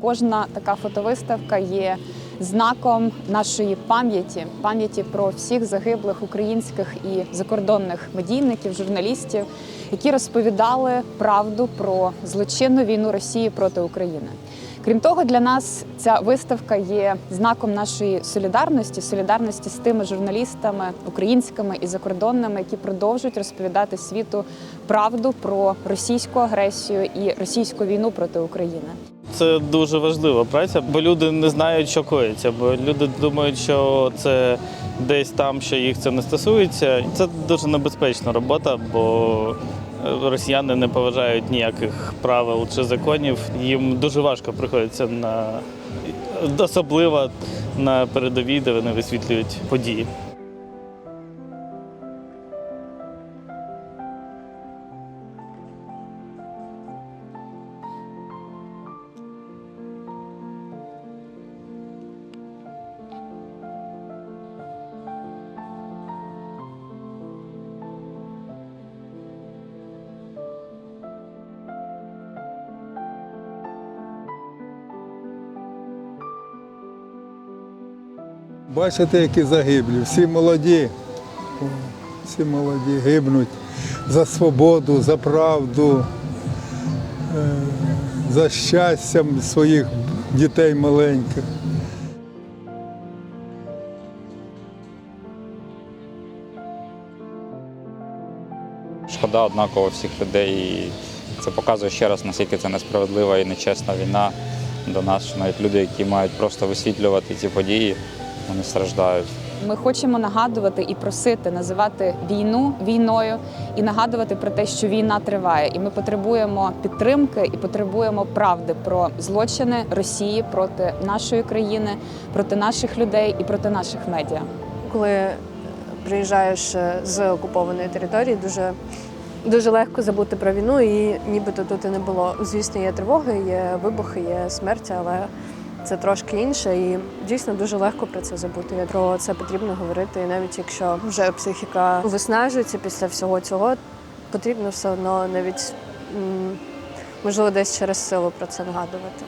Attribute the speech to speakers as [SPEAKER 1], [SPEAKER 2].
[SPEAKER 1] Кожна така фотовиставка є знаком нашої пам'яті, пам'яті про всіх загиблих українських і закордонних медійників, журналістів, які розповідали правду про злочинну війну Росії проти України. Крім того, для нас ця виставка є знаком нашої солідарності, солідарності з тими журналістами українськими і закордонними, які продовжують розповідати світу правду про російську агресію і російську війну проти України.
[SPEAKER 2] Це дуже важлива праця, бо люди не знають, що коїться, бо люди думають, що це десь там, що їх це не стосується. Це дуже небезпечна робота, бо е, росіяни не поважають ніяких правил чи законів. Їм дуже важко приходиться на особливо на передовій, де вони висвітлюють події.
[SPEAKER 3] Бачите, які загиблі, всі молоді, всі молоді гибнуть за свободу, за правду, е, за щастям своїх дітей маленьких.
[SPEAKER 4] Шкода однаково всіх людей. І це показує ще раз, наскільки це несправедлива і нечесна війна до нас, навіть люди, які мають просто висвітлювати ці події, вони страждають.
[SPEAKER 1] Ми хочемо нагадувати і просити називати війну війною і нагадувати про те, що війна триває, і ми потребуємо підтримки і потребуємо правди про злочини Росії проти нашої країни, проти наших людей і проти наших медіа.
[SPEAKER 5] коли приїжджаєш е, з окупованої території, дуже, дуже легко забути про війну, і нібито тут і не було. Звісно, є тривоги, є вибухи, є смерть, але це трошки інше. І дійсно дуже легко про це забути. Про це потрібно говорити. І навіть якщо вже психіка виснажується після всього цього, потрібно все одно навіть можливо десь через силу про це нагадувати.